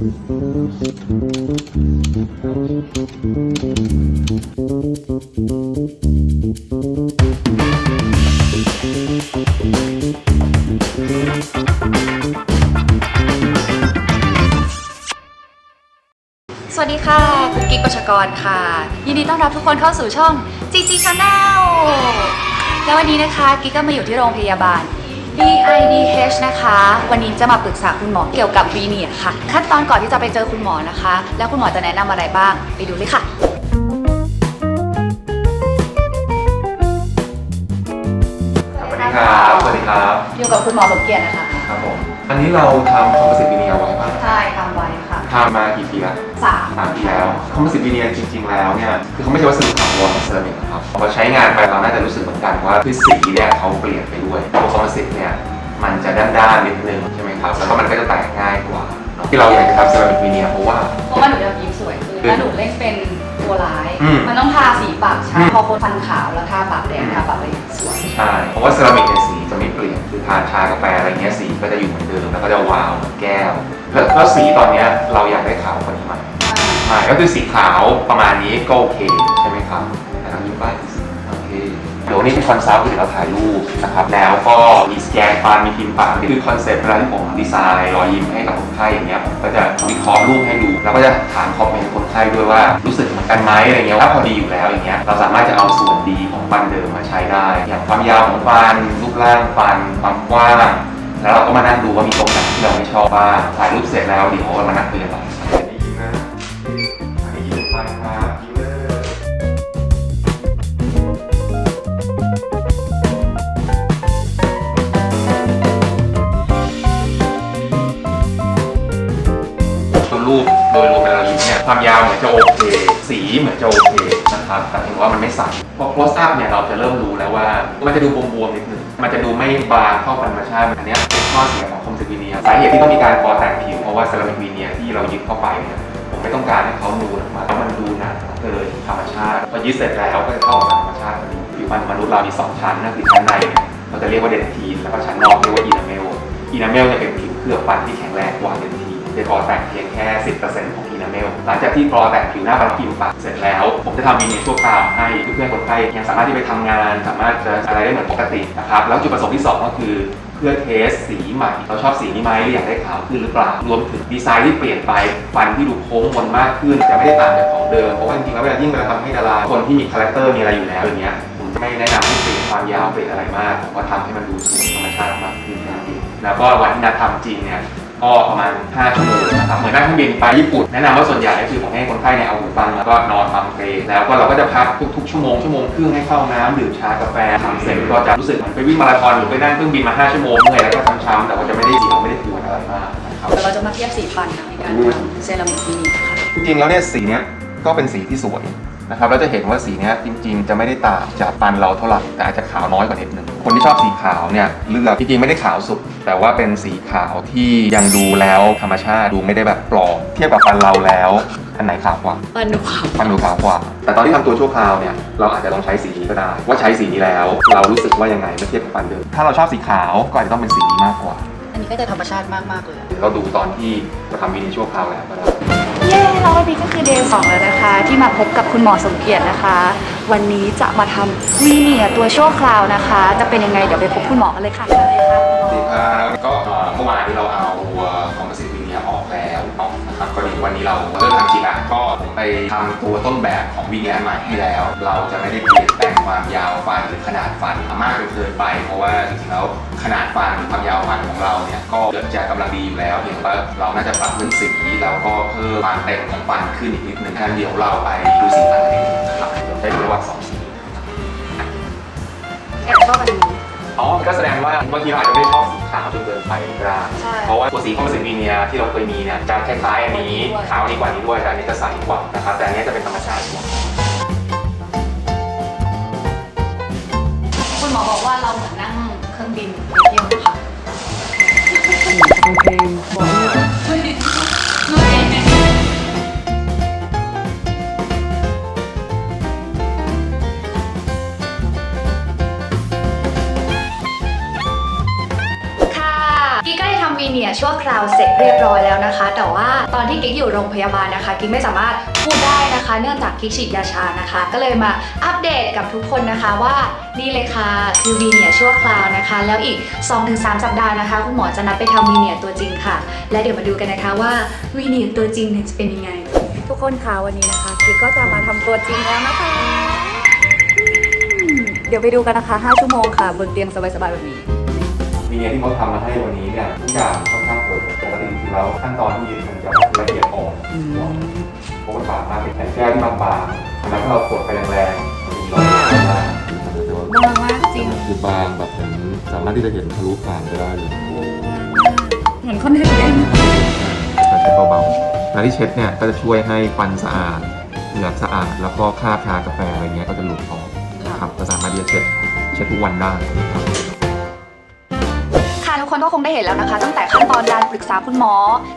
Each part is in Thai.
สวัสดีค่ะกุ๊กกิ๊กประชากรค่ะ ยินดีต้อนรับทุกคนเข้าสู่ช่อง GG Channel แล้ววันนี้นะคะกิ๊กก็มาอยู่ที่โรงพยาบาล B I BIDH นะคะ วันนี้จะมาปรึกษาคุณหมอเกี่ยวกับวีเนียค่ะ ขั้นตอนก่อนที่จะไปเจอคุณหมอนะคะ แล้วคุณหมอจะแนะนำอะไรบ้าง ไปดูเลยค่ะสวัสดีครับ สวัสดีครับ อยู่กับคุณหมอสมเกียรตินะคะ ครับผม อันนี้เราทำคอมโพสิตวิเนียไว้ป่ะใช่ทำไว้ค่ะทำมากี่ปีแล้วสามสามปีแล้วคอมโพสิตวิเนียจริง ๆ แล้วเนี่ย คือเขาไม่ใช่วัสดุถาวรของเซรามิกนะครับพอใช้งานไปเราน่าจะรู้สึกเหมือนกันว่าคือสีเนี่ยเขาเปลี่ยนไปด้วยตัวคอมโพสิตเนี่ย มันจะด้านๆนิดนึงใช่ไหมครับแล้วก็มันก็จะแตกง่ายกว่าเนอะที่เราอยากจะทำเซรามิกวิเนียเพราะว่า เพราะว่าหนูจะยิ้มสวยขึ้นแล้วหนูเล่นเป็นตัวร้าย อืมมันต้องทาสีปากใช่อืม พอคนฟันขาวแล้วทาปากแดงทาปากแดงสวย ใช่เพราะว่าเซรามิกในยสีจะไม่เปลี่ยนคือทานชากาแฟอะไรเงี้ยสีก็จะอยู่เหมือนเดิมแล้วก็จะวาวเหมือนแก้วแล้วแล้วสีตอนเนี้ยเราอยากได้ขาวกว่านี้ไหม ใช่ก็คือสีขาวประมาณนี้ก็โอเคใช่ไหมครับแต่เรายิ้มบ้างสิโอเค เดี๋ยววันนี้เป็นคอนซัลท์คือเราถ่ายรูปนะครับแล้วก็มีสแกนฟันมีพิมพ์ปากคือคอนเซ็ปต์เวลาที่ผมดีไซน์รอยยิ้มให้กับคนไข้อย่างเงี้ยผมก็จะวิเคราะห์รูปให้ดู แล้วก็จะถามคอมเมนต์คนไข้ด้วยว่ารู้สึกเหมือนกันไหมอะไรเงี้ยถ้าพอดีอยู่แล้วอย่างเงี้ยเราสามารถจะเอาส่วนดีของฟันเดิมมาใช้ได้ อย่างความยาวของฟันรูปร่างฟันความกว้างแล้วเราก็มานั่งดูว่ามีตรงไหนที่เราไม่ชอบบ้างถ่ายรูปเสร็จแล้วเดี๋ยวเรามานั่งคุยกันต่อ รูปโดยรวมเวลายิ้มเนี่ยความยาวเหมือนจะโอเค สีเหมือนจะโอเคนะครับแต่ถึงว่ามันไม่ใสพอ close up เนี่ยเราจะเริ่มรู้แล้วว่า มันจะดูบวมๆนิดนึงมันจะดูไม่บางเข้าธรรมชาติอันนี้เป็นข้อเสียของคอมสิวีเนียสาเหตุที่ต้องมีการกอแต่งผิวเพราะว่าเซรามิกวีเนียที่เรายึดเข้าไปเนี่ยผมไม่ต้องการให้เขานูนออกมาแล้วมันดูหนาเกินธรรมชาติพอยึดเสร็จแล้วก็จะเข้ากับธรรมชาติผิวพรรณมนุษย์เรามีสองชั้นนั่นคือชั้นในเราจะเรียกว่าเดนทีนแล้วก็ชั้นนอกเรียกว่าอีนาเมลอีนาเมลเนี่ยเป็นผิวเคลือบฟันที่แข็งแรงกว่าเดน ทีนจะกอแต่งเพียงแค่ 10%ของอีนาเมล หลังจากที่กรอแต่งผิวหน้าฟันผิวปากเสร็จแล้ว ผมจะทำวีเนียชั่วคราวให้เพื่อนๆคนไข้ยังสามารถที่ไปทำงาน สามารถจะอะไรได้เหมือนปกตินะครับแล้วจุดประสงค์ที่สองก็คือเพื่อเทสสีใหม่ เราชอบสีนี้ไหมหรืออยากได้ขาวขึ้นหรือเปล่ารวมถึงดีไซน์ที่เปลี่ยนไปฟันที่ดูโค้งมนมากขึ้น จะไม่ได้ต่างจากของเดิม เพราะว่าจริงๆแล้วเวลายิ่งเวลาทำให้ดาราคนที่มีคาแรคเตอร์มีอะไรอยู่แล้วอย่างเงี้ยผมจะไม่แนะนำให้เปลี่ยนความยาวเปลี่ยนอะไรมากผมก็ทำให้มันดูสวยธรรมชาติมากขึ้นนั่นเองแล้วก็วันที่นัดทำจริงเนี่ย ก็ประมาณ 5 ชั่วโมงนะครับ เหมือนนั่งเครื่องบินไปญี่ปุ่น แนะนำว่าส่วนใหญ่ก็คือผมให้คนไข้เนี่ยเอาหูฟังแล้วก็นอนฟังเพลงแล้วก็เราก็จะพักทุกๆชั่วโมงชั่วโมงครึ่งให้เข้าน้ำดื่มชากาแฟทำเสร็จก็จะรู้สึกเหมือนไปวิ่งมาราธอนหรือไปนั่งเครื่องบินมา 5 ชั่วโมงเมื่อยแล้วก็ช้ำๆแต่ว่าจะไม่ได้เสียวไม่ได้ปวดอะไรมากนะครับเดี๋ยวเราจะมาเทียบสีฟันนะในการทำเซรามิกวีเนียค่ะจริงๆแล้วเนี่ยสีเนี้ยก็เป็นสีที่สวย นะครับแล้วจะเห็นว่าสีเนี้ยจริง ๆ จะไม่ได้ต่างจากฟันเราเท่าไหร่แต่อาจจะขาวน้อยกว่านิดนึงคนที่ชอบสีขาวเนี่ยเลือกจริงๆไม่ได้ขาวสุด แต่ว่าเป็นสีขาวที่ยังดูแล้วธรรมชาติดูไม่ได้แบบปลอมเทียบกับฟันเราแล้วอันไหนขาวกว่าฟันหนูขาวฟันดูขาวกว่า แต่ตอนที่ทำตัวชั่วคราวเนี่ยเราอาจจะลองใช้สีนี้ก็ได้ ว่าใช้สีนี้แล้ว เรารู้สึกว่ายังไงเมื่อเทียบกับฟันเดิมถ้าเราชอบสีขาวก็อาจจะต้องเป็นสีนี้มากกว่า อันนี้ก็จะธรรมชาติมากๆเลยเดี๋ยวเราดูตอนที่เราทำวิดีชั่วคราวแล้วก็ได้ เย้แล้ววันนี้ก็คือเดย์สองแล้วนะคะ ที่มาพบกับคุณหมอสมเกียรตินะคะ วันนี้จะมาทำวีเนียตัวชั่วคราวนะคะ จะเป็นยังไงเดี๋ยวไปพบคุณหมอกันเลยค่ะสวัสดีครับก็เอ่อเมื่อวานนี้เราเอาตัวคอมโพสิตวิเนียออกแล้วนะครับก็ดีวันนี้เราเริ่มทำจริงละ ก็ผมไปทำตัวต้นแบบของวิเนียใหม่ให้แล้ว เราจะไม่ได้เปลี่ยนแปลงความยาวฟันหรือขนาดฟันมากจนเกินไป เพราะว่าจริงๆแล้วขนาดฟันหรือความยาวฟันของเราเนี่ยก็เกือบจะกำลังดีอยู่แล้วเพียงแต่ว่าเราน่าจะปรับเรื่องสีแล้วก็เพิ่มความเต็มของฟันขึ้นอีกนิดนึงงั้นเดี๋ยวเราไปดูสีฟันกันเองนะครับเดี๋ยวใช้ระหว่างสองสีแอบชอบอันนี้อ๋อก็แสดงว่าบางทีเราอาจจะไม่ได้ชอบสีขาวจนเกินไปก็ได้ใช่เพราะว่าตัวสีคอมโพสิตวีเนียที่เราเคยมีเนี่ยจะคล้ายๆอันนี้ขาวดีกว่านี้ด้วยแต่อันนี้จะใสกว่านะครับแต่อันนี้จะเป็นธรรมชาติกว่าคุณหมอบอกว่าเราเหมือนนั่งเครื่องบินไปเที่ยวค่ะโอเคบอก เนียชั่วคราวเสร็จเรียบร้อยแล้วนะคะ แต่ว่าตอนที่กิ๊กอยู่โรงพยาบาลนะคะ กิ๊กไม่สามารถพูดได้นะคะ เนื่องจากกิ๊กฉีดยาชานะคะ ก็เลยมาอัปเดตกับทุกคนนะคะว่านี่เลยค่ะคือวีเนียชั่วคราวนะคะ แล้วอีก 2-3 สัปดาห์นะคะคุณหมอจะนัดไปทำวีเนียตัวจริงค่ะ และเดี๋ยวมาดูกันนะคะว่าวีเนียตัวจริงเนี่ยจะเป็นยังไง ทุกคนคะวันนี้นะคะกิ๊กก็จะมาทำตัวจริงแล้วนะคะ เดี๋ยวไปดูกันนะคะ 5 ชั่วโมงค่ะบนเตียงสบายๆแบบนี้ เนี่ยที่เขาทำมาให้วันนี้เนี่ยทุกอย่างค่อนข้างเพอร์เฟกต์ปกติจริงๆแล้วขั้นตอนที่มันจะละเอียดอ่อนเพราะมันบางมากเป็นแผ่นแก้วที่บางๆอันนั้นถ้าเรากดไปแรงๆมันจะร้อนได้บางมากจริงคือบางแบบเห็นสามารถที่จะเห็นทะลุผ่านไปได้เลยเหมือนคอนเทนต์เองการเช็ดเบาๆแล้วที่เช็ดเนี่ยก็จะช่วยให้ฟันสะอาดเหงือกสะอาด แล้วก็คราบชากาแฟอะไรเงี้ยก็จะหลุดออกนะครับก็สามารถที่จะเช็ดเช็ดทุกวันได้นะครับค่ะ ทุกคนก็คงได้เห็นแล้วนะคะ ตั้งแต่ขั้นตอนการปรึกษาคุณหมอ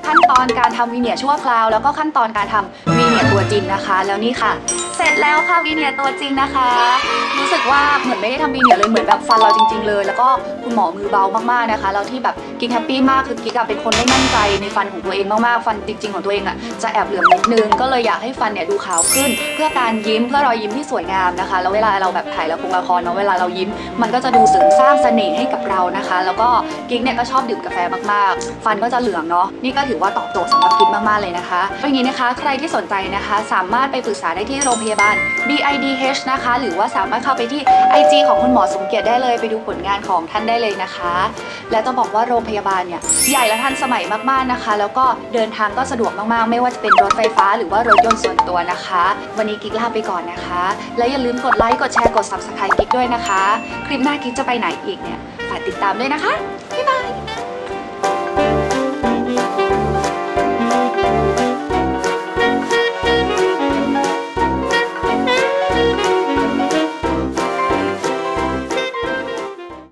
ขั้นตอนการทำวีเนียชั่วคราว แล้วก็ขั้นตอนการทำวีเนียตัวจริงนะคะ แล้วนี่ค่ะ เสร็จแล้วค่ะวีเนียตัวจริงนะคะ รู้สึกว่าเหมือนไม่ได้ทำวีเนียเลยเหมือนแบบฟันเราจริง ๆ เลย แล้วก็คุณหมอมือเบามากๆนะคะแล้วที่แบบกิ๊กแฮปปี้มากคือกิ๊กเป็นคนไม่มั่นใจในฟันของตัวเองมากๆฟันจริง ๆ ของตัวเองอะจะแอบเหลืองนิดนึงก็เลยอยากให้ฟันเนี่ยดูขาวขึ้น เพื่อการยิ้มเพื่อรอยยิ้มที่สวยงามนะคะ แล้วเวลาเราแบบถ่ายละครละครเนาะเวลาเรายิ้ม มันก็จะดูเสริมสร้างเสน่ห์ให้กับเรานะคะ แล้วก็กิกเนี่ยก็ชอบดื่มกาแฟมากๆ ฟันก็จะเหลืองเนาะนี่ก็ถือว่าตอบโจทย์สำหรับกิ๊กมากๆเลยนะคะเพราะอย่างนี้นะคะใครที่สนใจนะคะ สามารถไปปรึกษาได้ที่โรงพยาบาล BIDH นะคะ หรือว่าสามารถเข้าไปที่ IG ของคุณหมอสมเกียรติได้เลย ไปดูผลงานของท่านได้เลยนะคะ และต้องบอกว่าโรงพยาบาลเนี่ยใหญ่และทันสมัยมากๆนะคะ แล้วก็เดินทางก็สะดวกมากๆ ไม่ว่าจะเป็นรถไฟฟ้า หรือว่ารถยนต์ส่วนตัวนะคะ วันนี้กิ๊กลาไปก่อนนะคะ และอย่าลืมกดไลค์กดแชร์กด subscribe กิ๊กด้วยนะคะ คลิปหน้ากิ๊กจะไปไหนอีกเนี่ย ฝากติดตามด้วยนะคะ บ๊ายบาย